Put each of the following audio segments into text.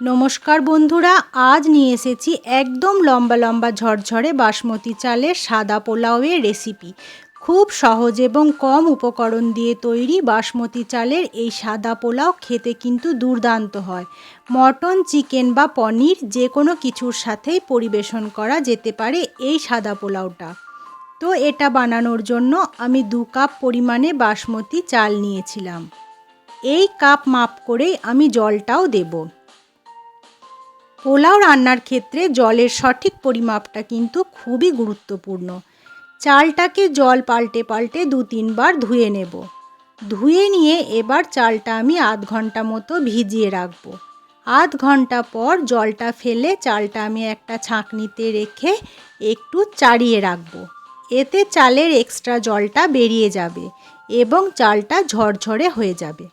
নমস্কার বন্ধুরা, আজ নিয়ে এসেছি একদম লম্বা লম্বা ঝরঝরে বাসমতি চালের সাদা পোলাওয়ের রেসিপি। খুব সহজ এবং কম উপকরণ দিয়ে তৈরি বাসমতি চালের এই সাদা পোলাও খেতে কিন্তু দুর্দান্ত হয়। মটন, চিকেন বা পনির যে কোনো কিছুর সাথেই পরিবেশন করা যেতে পারে এই সাদা পোলাওটা। তো এটা বানানোর জন্য আমি দু কাপ পরিমাণে বাসমতি চাল নিয়েছিলাম। এই কাপ মাপ করেই আমি জলটাও দেবো। পোলাও রান্নার ক্ষেত্রে জলের সঠিক পরিমাপটা কিন্তু খুবই গুরুত্বপূর্ণ। চালটাকে জল পাল্টে পাল্টে দু তিনবার ধুয়ে নেব। ধুয়ে নিয়ে এবার চালটা আমি আধ ঘণ্টা মতো ভিজিয়ে রাখব। আধ ঘণ্টা পর জলটা ফেলে চালটা আমি একটা ছাঁকনিতে রেখে একটু চাড়িয়ে রাখব। এতে চালের এক্সট্রা জলটা বেরিয়ে যাবে এবং চালটা ঝরঝরে হয়ে যাবে।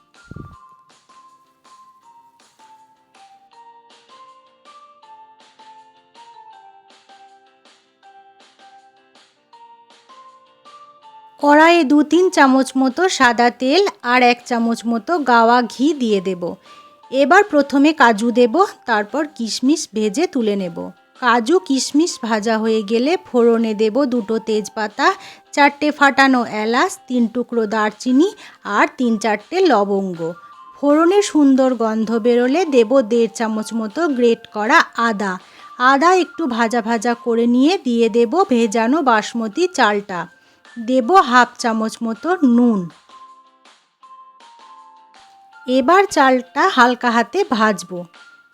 কড়াইয়ে দু তিন চামচ মতো সাদা তেল আর এক চামচ মতো গাওয়া ঘি দিয়ে দেব। এবার প্রথমে কাজু দেব, তারপর কিশমিশ ভেজে তুলে নেব। কাজু কিশমিশ ভাজা হয়ে গেলে ফোড়নে দেব দুটো তেজপাতা, চারটে ফাটানো এলাচ, তিন টুকরো দারচিনি আর তিন চারটে লবঙ্গ। ফোড়নে সুন্দর গন্ধ বেরোলে দেব দেড় চামচ মতো গ্রেট করা আদা। আদা একটু ভাজা ভাজা করে নিয়ে দিয়ে দেব ভেজানো বাসমতি চালটা। দেব হাফ চামচ মতো নুন। এবার চালটা হালকা হাতে ভাজবো।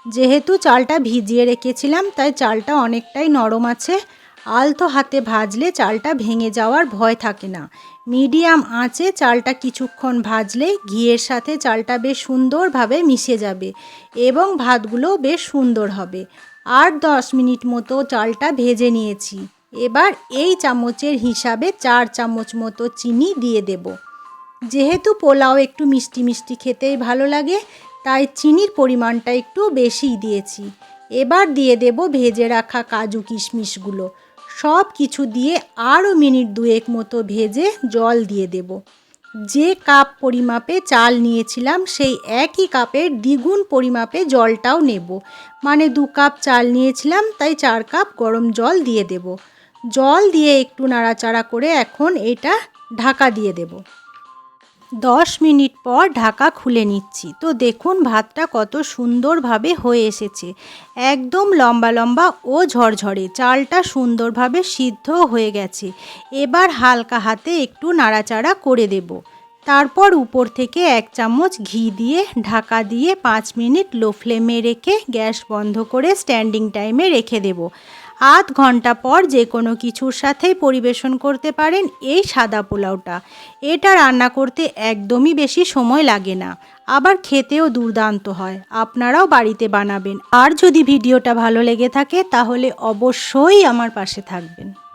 যেহেতু চালটা ভিজিয়ে রেখেছিলাম, তাই চালটা অনেকটাই নরম আছে। আলতো হাতে ভাজলে চালটা ভেঙে যাওয়ার ভয় থাকে না। মিডিয়াম আঁচে চালটা কিছুক্ষণ ভাজলে ঘিয়ের সাথে চালটা বেশ সুন্দরভাবে মিশে যাবে এবং ভাতগুলো বেশ সুন্দর হবে। আর দশ মিনিট মতো চালটা ভেজে নিয়েছি। এবার এই চামচের হিসাবে চার চামচ মতো চিনি দিয়ে দেব। যেহেতু পোলাও একটু মিষ্টি মিষ্টি খেতেই ভালো লাগে, তাই চিনির পরিমাণটা একটু বেশিই দিয়েছি। এবার দিয়ে দেব ভেজে রাখা কাজু কিশমিশগুলো। সব কিছু দিয়ে আরও মিনিট দুয়েক মতো ভেজে জল দিয়ে দেব। যে কাপ পরিমাপে চাল নিয়েছিলাম, সেই একই কাপের দ্বিগুণ পরিমাপে জলটাও নেব। মানে দু কাপ চাল নিয়েছিলাম, তাই চার কাপ গরম জল দিয়ে দেবো। জল দিয়ে একটু নাড়াচাড়া করে এখন এটা ঢাকা দিয়ে দেব। দশ মিনিট পর ঢাকা খুলে নিচ্ছি। তো দেখুন ভাতটা কত সুন্দরভাবে হয়ে এসেছে। একদম লম্বা লম্বা ও ঝরঝরে, চালটা সুন্দরভাবে সিদ্ধ হয়ে গেছে। এবার হালকা হাতে একটু নাড়াচাড়া করে দেব। তারপর উপর থেকে এক চামচ ঘি দিয়ে ঢাকা দিয়ে পাঁচ মিনিট লো ফ্লেমে রেখে গ্যাস বন্ধ করে স্ট্যান্ডিং টাইমে রেখে দেব। আধ ঘণ্টা পর যে কোনো কিছুর সাথেই পরিবেশন করতে পারেন এই সাদা পোলাওটা। এটা রান্না করতে একদমই বেশি সময় লাগে না। আবার খেতেও দুর্দান্ত হয়। আপনারাও বাড়িতে বানাবেন। আর যদি ভিডিওটা ভালো লেগে থাকে, তাহলে অবশ্যই আমার পাশে থাকবেন।